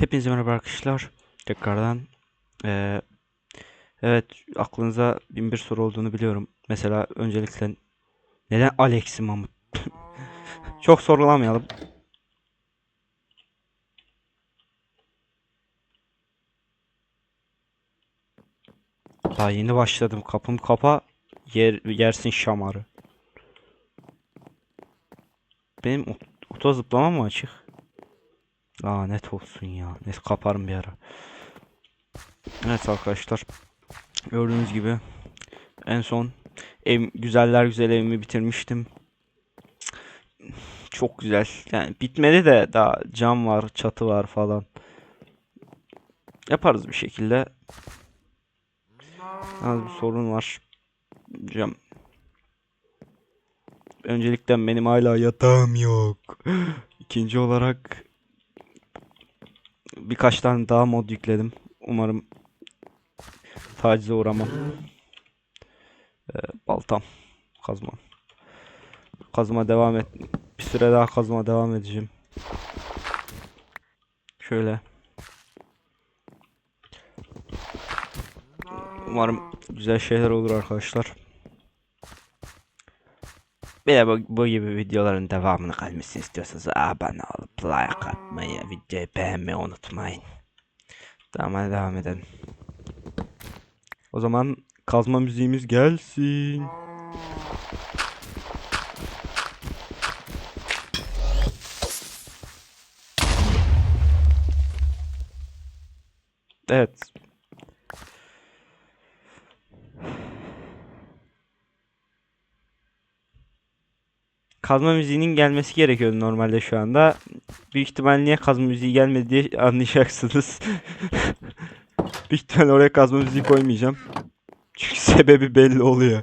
Hepinize merhaba arkadaşlar. Tekrardan eee, evet aklınıza bin bir soru olduğunu biliyorum. Mesela öncelikle neden Alex'i Mamut? Çok sorgulamayalım. Daha yeni başladım. Kapım kapa. Yer, yersin şamarı. Benim ot- oto zıplama mı açık? Lanet olsun ya. Neyse kaparım bir ara. Evet arkadaşlar. Gördüğünüz gibi en son ev, güzeller güzel evimi bitirmiştim. Çok güzel. Yani bitmedi de daha cam var, çatı var falan. Yaparız bir şekilde. Az bir sorun var. Cam. Öncelikle benim hala yatağım yok. İkinci olarak birkaç tane daha mod yükledim. Umarım tacize uğramam. Ee, baltam, kazmam. Kazma devam et. Bir süre daha kazma devam edeceğim. Şöyle. Umarım güzel şeyler olur arkadaşlar. Bir de bu, bu gibi videoların devamını gelmesini istiyorsanız abone olup like atmayı, videoyu beğenmeyi unutmayın. Tamam hadi devam edelim. O zaman kazma müziğimiz gelsin. Evet. Kazma müziğinin gelmesi gerekiyordu normalde şu anda. Büyük ihtimal niye kazma müziği gelmedi diye anlayacaksınız. Büyük ihtimal oraya kazma müziği koymayacağım. Çünkü sebebi belli oluyor.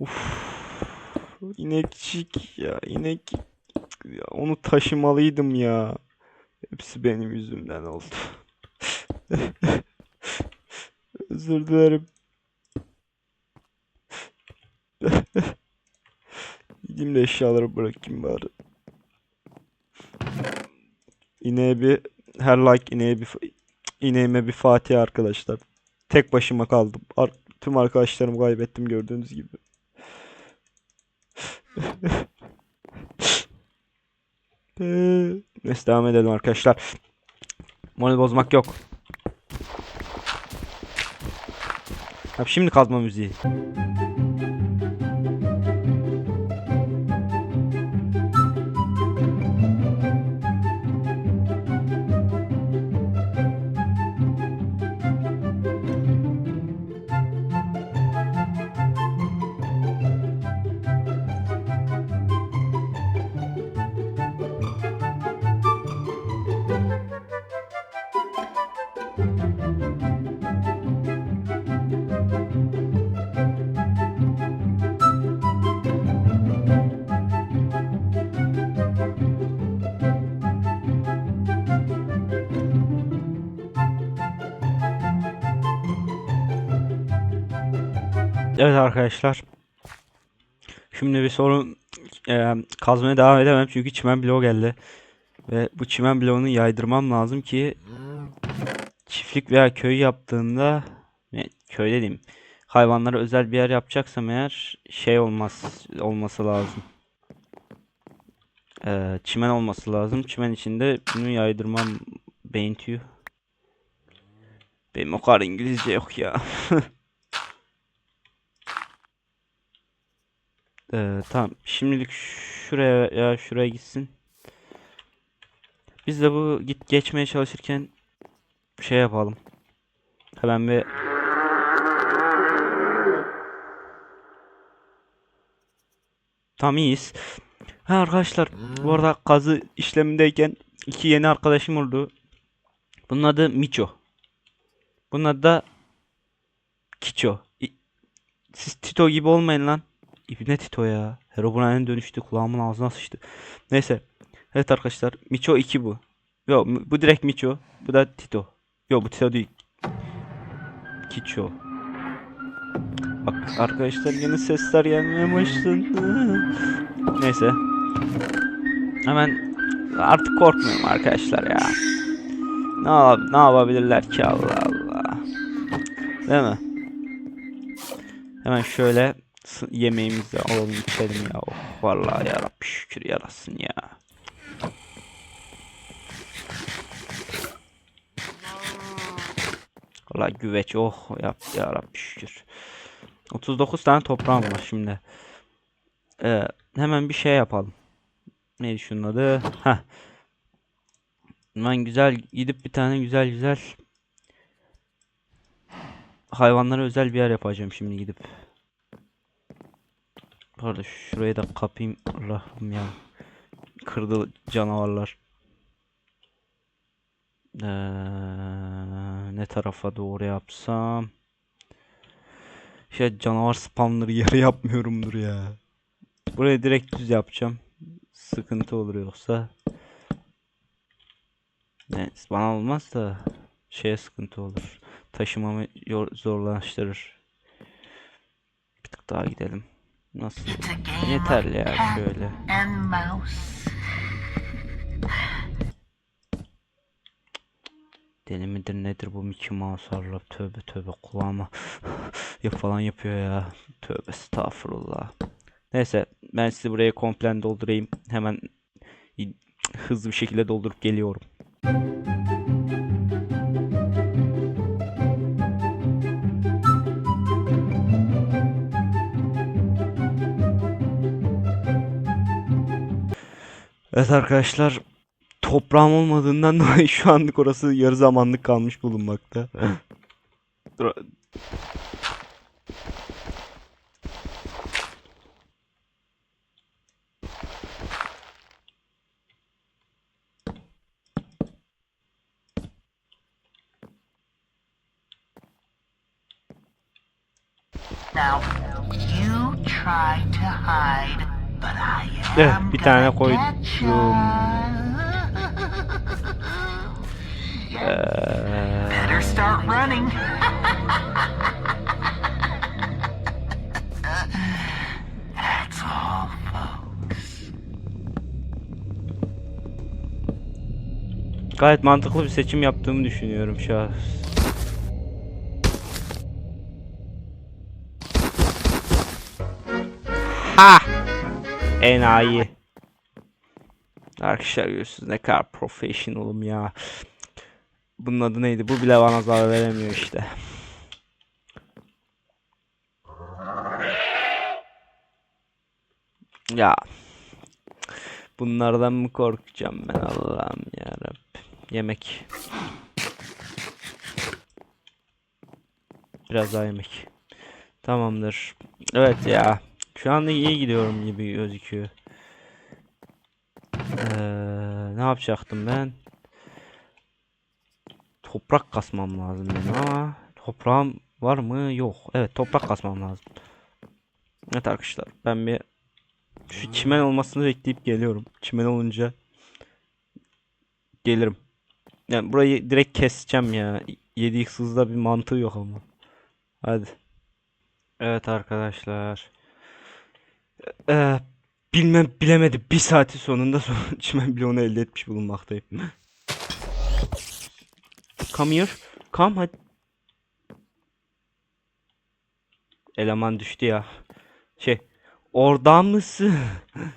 Uf. İnekçik ya inek. Ya, onu taşımalıydım ya. Hepsi benim yüzümden oldu. Özür dilerim. Gideyim de eşyaları bırakayım bari. İneğe bir her like ineğe bir ineğime bir Fatiha arkadaşlar. Tek başıma kaldım. Ar- tüm arkadaşlarımı kaybettim gördüğünüz gibi. Neyse devam edelim arkadaşlar. Moral bozmak yok. Abi şimdi kazma müziği. Evet arkadaşlar. Şimdi bir sorun eee, kazmaya devam edemem çünkü çimen bloğu geldi. Ve bu çimen bloğunu yaydırmam lazım ki çiftlik veya köy yaptığında köy dediğim hayvanlara özel bir yer yapacaksam eğer şey olmaz olması lazım. Eee, çimen olması lazım. Çimen içinde bunu yaydırmam beyin tüyü. Benim o kadar İngilizce yok ya. Ee, tamam. Şimdilik şuraya ya şuraya gitsin. Biz de bu git geçmeye çalışırken şey yapalım. Hemen bir Tam iyiyiz. Ha arkadaşlar bu arada kazı işlemindeyken iki yeni arkadaşım oldu. Bunun adı Miço. Bunun adı da. İ- Siz Tito gibi olmayın lan. İbne Tito ya. Herobrine'e dönüştü. Kulağımın ağzına sıçtı. Neyse. Evet arkadaşlar. Miço 2 bu. Yo bu direkt Miço. Bu da Tito. Yo bu Tito değil. Kiço. Bak arkadaşlar yeni sesler gelmeye başladı. Neyse. Hemen Artık korkmuyorum arkadaşlar ya. Ne, yap ne yapabilirler ki Allah Allah. Değil mi? Hemen şöyle yemeğimizi alalım içelim ya. Oh, vallahi ya Rabbi şükür yarasın ya. Vallahi güveç oh yap ya Rabbi şükür. 39 tane toprağım var şimdi. Ee, hemen bir şey yapalım. Neydi şunun adı? Heh. Ben güzel gidip bir tane güzel güzel hayvanlara özel bir yer yapacağım şimdi gidip. Arada şurayı da kapayım. Allah'ım ya. Kırdı canavarlar. Ee, ne tarafa doğru yapsam? Şey canavar spamları yere yapmıyorumdur ya. Burayı direkt düz yapacağım. Sıkıntı olur yoksa. Ne bana olmaz da şeye sıkıntı olur. Taşımamı zorlaştırır. Bir tık daha gidelim. Nasıl? Of ya şöyle. Deli midir nedir bu Mickey Mouse harla tövbe tövbe kulağıma ya falan yapıyor ya. Tövbe estağfurullah. Neyse ben sizi buraya komple doldurayım. Hemen hızlı bir şekilde doldurup geliyorum. Evet arkadaşlar toprağım olmadığından dolayı şu anlık orası yarı zamanlık kalmış bulunmakta. Dur- Now, you try to hide, but I Eh, bir tane koydum. Better start running. That's all, folks. gayet mantıklı bir seçim yaptığımı düşünüyorum şu an. Ha! Enayi. Arkadaşlar görüyorsunuz ne kadar professional'ım ya. Bunun adı neydi? Bu bile bana zarar veremiyor işte. Ya. Bunlardan mı korkacağım ben Allah'ım ya Yemek. Biraz daha yemek. Tamamdır. Evet ya. Şu anda iyi gidiyorum gibi gözüküyor. Ee, ne yapacaktım ben? Toprak kasmam lazım benim ama toprağım var mı? Yok. Evet toprak kasmam lazım. Evet arkadaşlar ben bir şu çimen olmasını bekleyip geliyorum. Çimen olunca gelirim. Yani burayı direkt keseceğim ya. 7x hızda bir mantığı yok ama. Hadi. Evet arkadaşlar. Ee, bilmem bilemedi. Bir saati sonunda son çimen bloğunu elde etmiş bulunmaktayım. Come here. Come hadi. Eleman düştü ya. Şey. Orada mısın?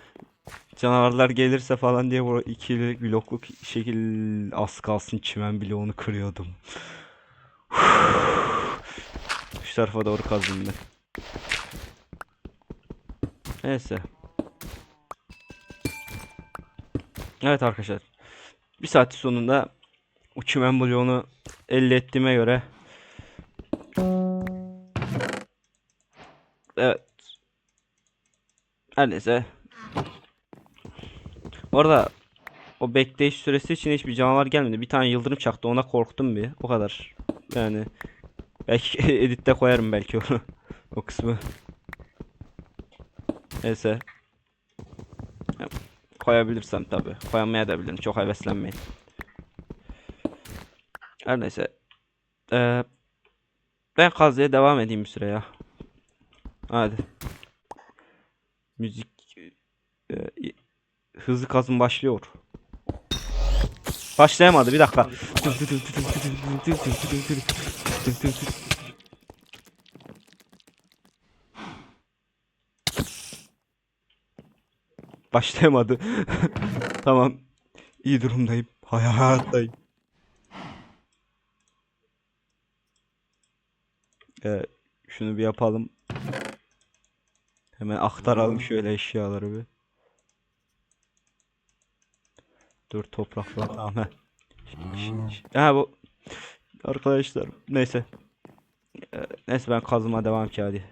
Canavarlar gelirse falan diye bu ikili blokluk şekil az kalsın çimen bloğunu kırıyordum. Şu tarafa doğru kazdım ben. Neyse. Evet arkadaşlar. Bir saat sonunda çimen bloğunu elde ettiğime göre Evet. Her neyse. Orada o bekleyiş süresi için hiçbir canavar gelmedi. Bir tane yıldırım çaktı. Ona korktum bir. O kadar. Yani belki editte koyarım belki onu. o kısmı. Neyse. Koyabilirsem tabi. Koyamaya da bilirim. Çok heveslenmeyin. Her neyse. Ee, ben kazıya devam edeyim bir süre ya. Hadi. Müzik e, hızlı kazım başlıyor. Başlayamadı bir dakika. Başlayamadı. tamam. İyi durumdayım. Hayattayım. Ee, şunu bir yapalım. Hemen aktaralım şöyle eşyaları bir. Dur topraklar tamam he. Ha bu arkadaşlar neyse. Ee, neyse ben kazıma devam ki hadi.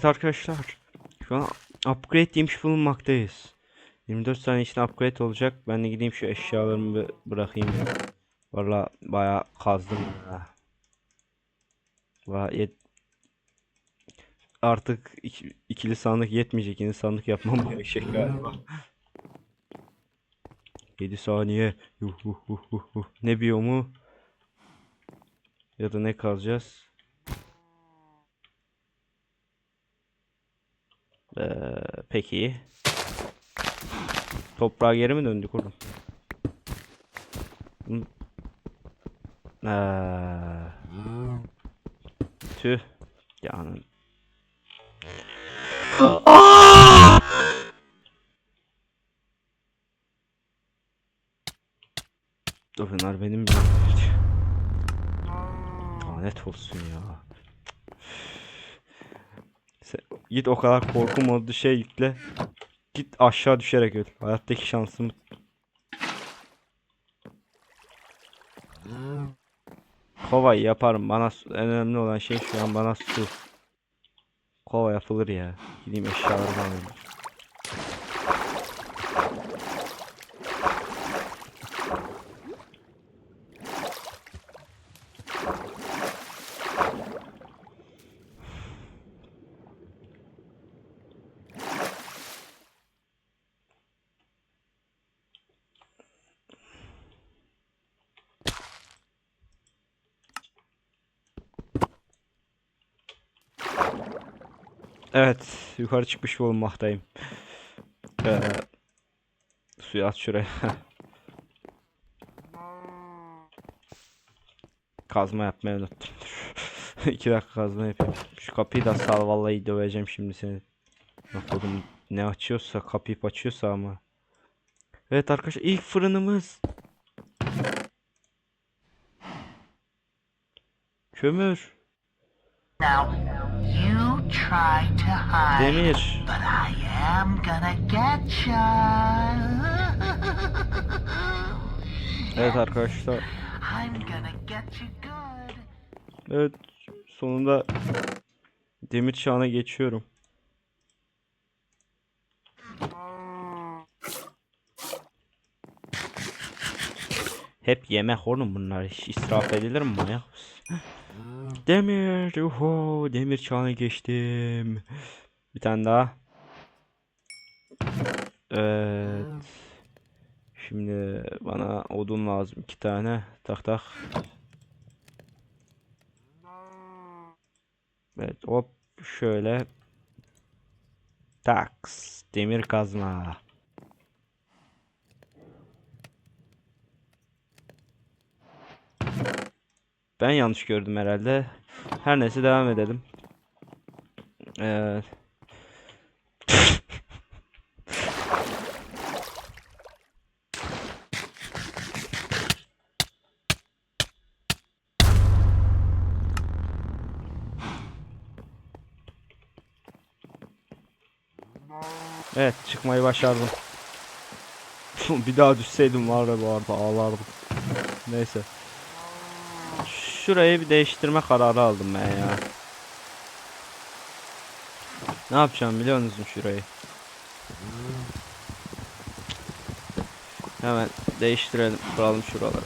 Evet arkadaşlar. Şu an upgrade yemiş bulunmaktayız. 24 saniye içinde upgrade olacak. Ben de gideyim şu eşyalarımı bırakayım. Valla bayağı kazdım ya. Valla yet... Artık iki- ikili sandık yetmeyecek. İkinci sandık yapmam gerekecek galiba. 7 saniye. Yuh, yuh, yuh, yuh. Ne biyomu? Ya da ne kazacağız? Ee, peki. Toprağa geri mi döndük oğlum? Ee, tüh. Yani. Bunlar benim Lanet olsun ya. Git o kadar korku modlu şey yükle. Git aşağı düşerek öl. Hayattaki şansım. Kovayı yaparım. Bana en önemli olan şey şu an bana su. Kova yapılır ya. Gideyim eşyalarımı alayım. Evet, yukarı çıkmış bulunmaktayım. Ee, suyu at şuraya. Kazma yapmayı unuttum. İki dakika kazma yapayım. Şu kapıyı da sal vallahi döveceğim şimdi seni. Bakalım ne açıyorsa kapıyı açıyorsa ama. Evet arkadaşlar ilk fırınımız. Kömür. Now, you try to hide, Demir. but I am gonna get ya. Evet arkadaşlar. I'm gonna get you good. Evet sonunda demir çağına geçiyorum. Hep yemek oğlum bunlar. Hiç israf edilir mi Demir. Oho, demir çağına geçtim. Bir tane daha. Evet. Şimdi bana odun lazım iki tane. Tak tak. Evet hop şöyle. Taks. Demir kazma. Ben yanlış gördüm herhalde. Her neyse devam edelim. Evet. Evet çıkmayı başardım. Bir daha düşseydim var ya bu arada ağlardım. Neyse. Şurayı bir değiştirme kararı aldım ben ya. Ne yapacağım biliyor musun şurayı? Hemen değiştirelim, kuralım şuraları.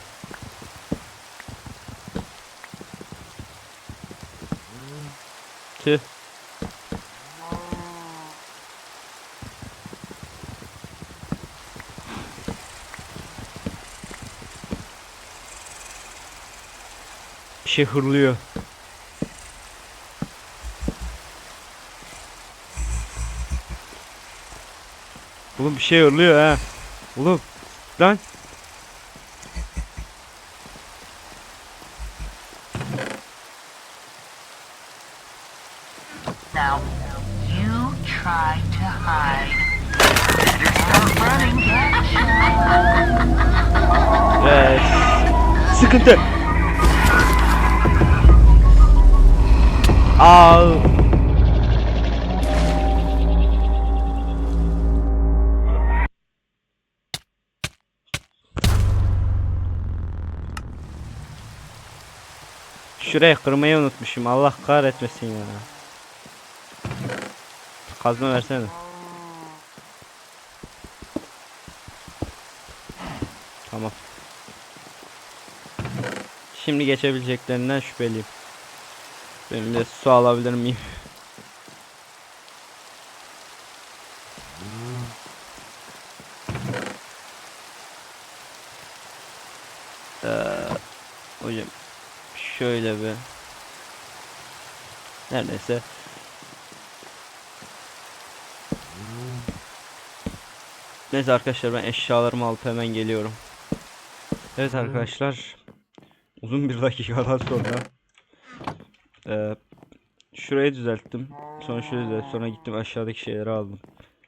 Tüh. Şey hırlıyor. Oğlum bir şey hırlıyor ha. Oğlum lan. Şuraya kırmayı unutmuşum. Allah kahretmesin ya. Kazma versene. Tamam. Şimdi geçebileceklerinden şüpheliyim. Benim de su alabilir miyim? Ee, hocam şöyle bir neredeyse Neyse arkadaşlar ben eşyalarımı alıp hemen geliyorum. Evet arkadaşlar uzun bir dakikadan sonra eee şurayı düzelttim. Sonra şurayı düzelttim. Sonra gittim aşağıdaki şeyleri aldım.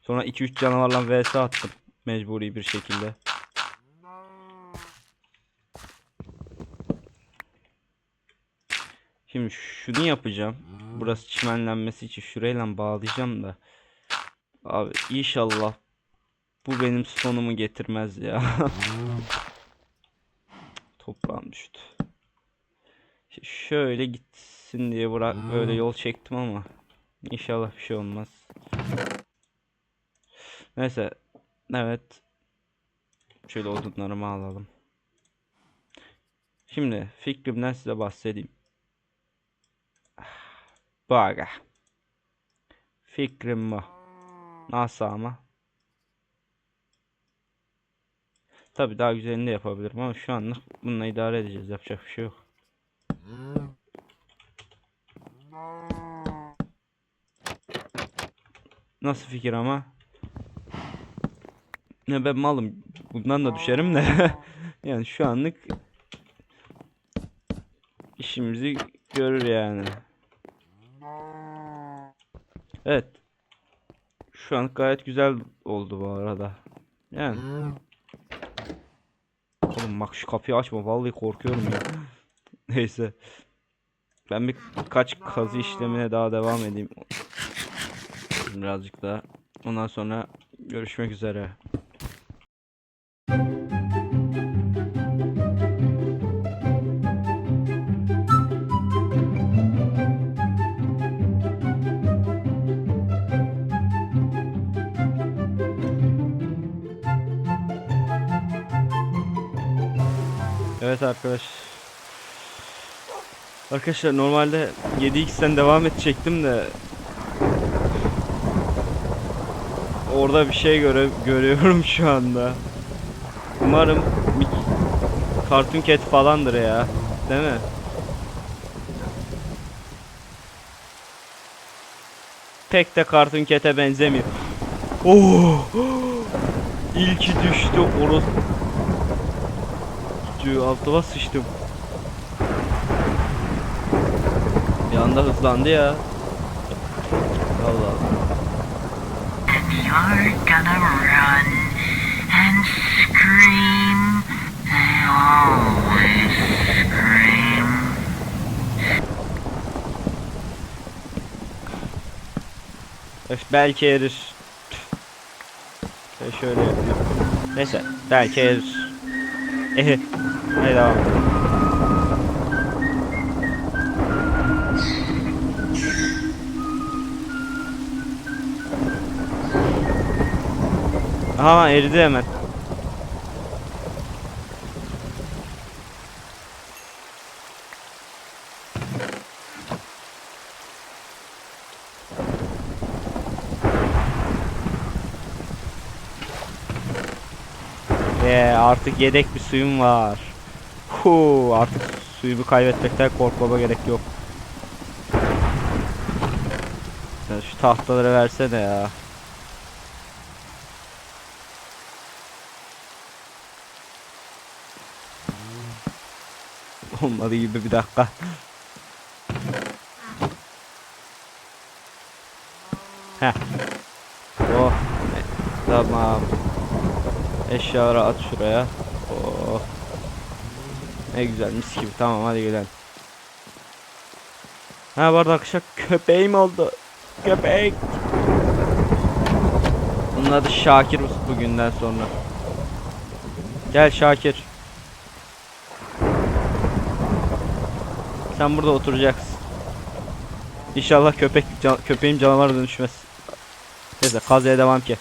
Sonra 2-3 canavarla vs attım mecburi bir şekilde. Şimdi şunu yapacağım. Burası çimenlenmesi için şurayla bağlayacağım da. Abi inşallah bu benim sonumu getirmez ya. Toprağım düştü. Şöyle gitsin diye bırak böyle yol çektim ama inşallah bir şey olmaz. Neyse. Evet. Şöyle odunlarımı alalım. Şimdi fikrimden size bahsedeyim. Aga. Fikrim bu. Nasıl ama? Tabii daha güzelini de yapabilirim ama şu anlık bununla idare edeceğiz. Yapacak bir şey yok. Nasıl fikir ama? Ne ben malım. Bundan da düşerim de. yani şu anlık işimizi görür yani. Evet. Şu an gayet güzel oldu bu arada. Yani. Oğlum bak şu kapıyı açma vallahi korkuyorum ya. Neyse. Ben bir kaç kazı işlemine daha devam edeyim. Birazcık daha. Ondan sonra görüşmek üzere. Evet arkadaş. Arkadaşlar normalde 7x'ten devam edecektim de orada bir şey göre görüyorum şu anda. Umarım bir Cartoon Cat falandır ya. Değil mi? Pek de Cartoon Cat'e benzemiyor. Oo! İlki düştü orası. Cığı, altıma sıçtım. Bir anda hızlandı ya. Allah. You're gonna run and scream. They always scream. Öf, belki erir. Ben şöyle yapayım. Neyse belki erir. Hadi devam. Aha eridi hemen. Ve artık yedek bir suyum var. Hu, artık suyumu kaybetmekten korkmama gerek yok. Sen şu tahtaları versene ya. Olmadı gibi bir dakika. Heh. Oh. e, Tamam. Eşyaları at şuraya. Ne güzel mis gibi. Tamam hadi gidelim. Ha bu arada arkadaşlar köpeğim oldu. Köpek. Bunun adı Şakir bugünden sonra. Gel Şakir. Sen burada oturacaksın. İnşallah köpek can, köpeğim canavara dönüşmez. Neyse kazaya devam ki.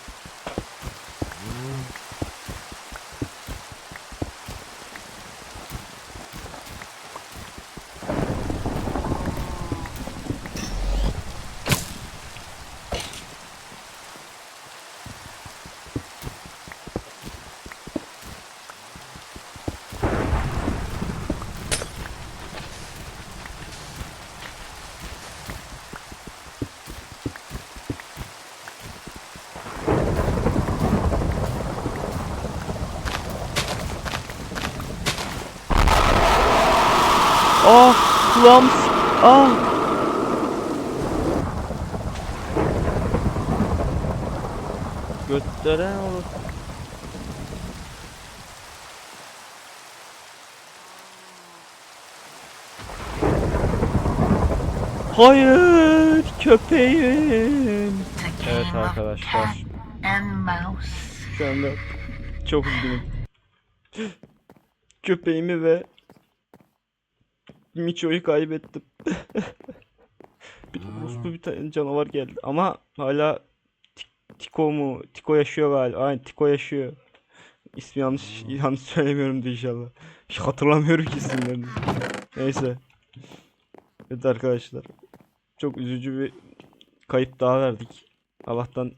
Ah kulağım ah. Götteren olur. Hayır köpeğim. Evet arkadaşlar. Şu anda çok üzgünüm. Köpeğimi ve Micho'yu kaybettim. bir uslu bir tane canavar geldi ama hala Ti- Tiko mu? Tiko yaşıyor galiba. Aynen Tiko yaşıyor. İsmi yanlış yanlış söylemiyorum inşallah. Hiç hatırlamıyorum ki isimlerini. Neyse. Evet arkadaşlar. Çok üzücü bir kayıp daha verdik. Allah'tan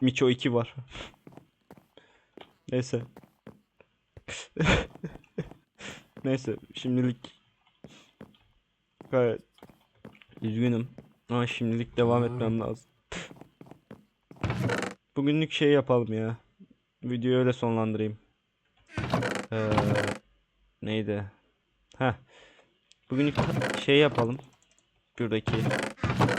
Micho 2 var. Neyse. Neyse şimdilik gayet üzgünüm ama şimdilik devam etmem lazım. Bugünlük şey yapalım ya. Videoyu öyle sonlandırayım. Ee, neydi? Heh. Bugünlük şey yapalım. Buradaki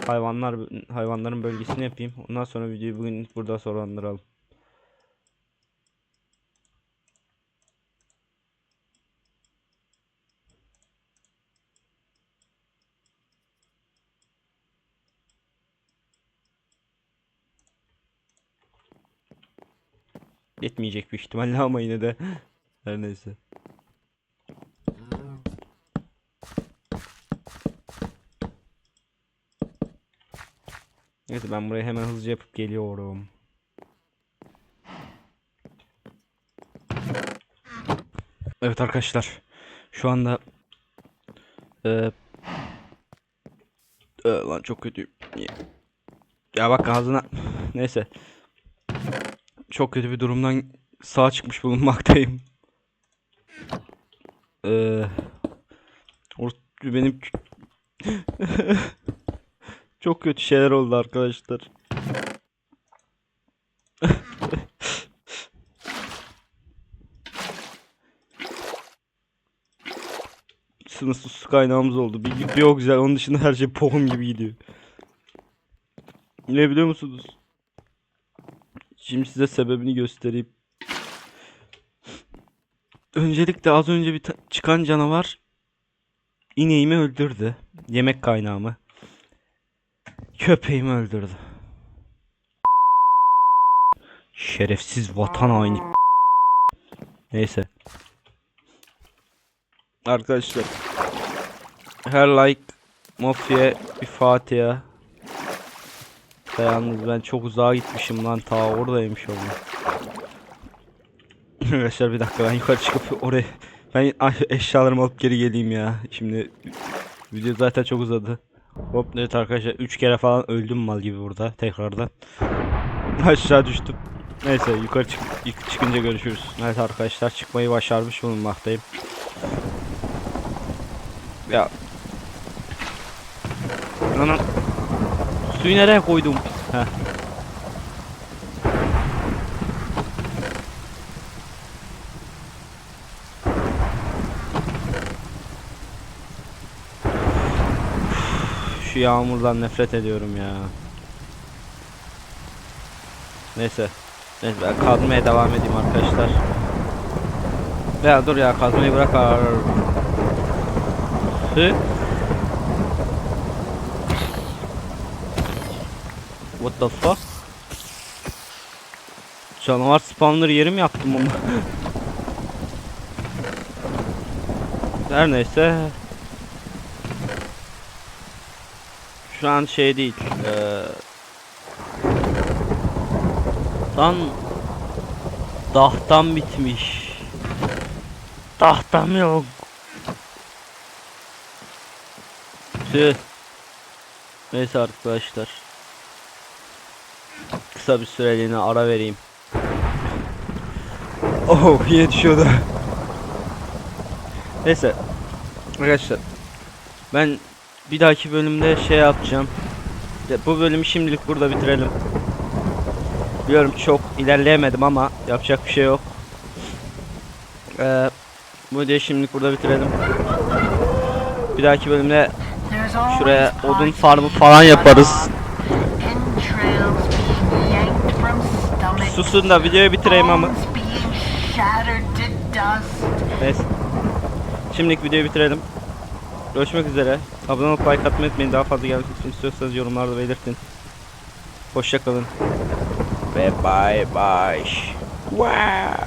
hayvanlar hayvanların bölgesini yapayım. Ondan sonra videoyu bugün burada sonlandıralım. Yetmeyecek büyük ihtimalle ama yine de her neyse. Neyse ben burayı hemen hızlıca yapıp geliyorum. Evet arkadaşlar. Şu anda Ee, lan çok kötü. Ya bak ağzına. Neyse. Çok kötü bir durumdan sağ çıkmış bulunmaktayım. Ee, benim çok kötü şeyler oldu arkadaşlar. Sınırsız su kaynağımız oldu. Bir, bir o güzel. Onun dışında her şey pohum gibi gidiyor. Ne biliyor musunuz? Şimdi size sebebini göstereyim. Öncelikle az önce bir çıkan canavar ineğimi öldürdü. Yemek kaynağımı. Köpeğimi öldürdü. Şerefsiz vatan haini. Neyse. Arkadaşlar. Her like Mafya bir Fatiha. Da Yalnız ben çok uzağa gitmişim lan ta oradaymış oğlum. Arkadaşlar bir dakika ben yukarı çıkıp oraya ben eşyalarımı alıp geri geleyim ya. Şimdi video zaten çok uzadı. Hop evet arkadaşlar 3 kere falan öldüm mal gibi burada tekrardan. Aşağı düştüm. Neyse yukarı çık çıkınca görüşürüz. Evet arkadaşlar çıkmayı başarmış bulunmaktayım. Ya. Anam. Suyu nereye koydum? Heh. Şu yağmurdan nefret ediyorum ya. Neyse. Neyse ben kazmaya devam edeyim arkadaşlar. Ya dur ya kazmayı bırak. Hı? The fuck? Canavar spawner yeri mi yaptım onu? Her neyse. Şu an şey değil. Eee Lan Dahtan bitmiş. Tahtam yok. Tüh. Neyse arkadaşlar. Kısa bir süreliğine ara vereyim. Oh yine düşüyordu. Neyse. Arkadaşlar. Ben bir dahaki bölümde şey yapacağım. Ya Bu bölümü şimdilik burada bitirelim. Biliyorum çok ilerleyemedim ama yapacak bir şey yok. Ee, bu videoyu şimdilik burada bitirelim. Bir dahaki bölümde şuraya odun farmı falan yaparız. Susun da videoyu bitireyim ama. Neyse. Şimdilik videoyu bitirelim. Görüşmek üzere. Abone olup like atmayı unutmayın. Daha fazla gelmesini istiyorsanız yorumlarda belirtin. Hoşçakalın. Ve bye bye. Wow.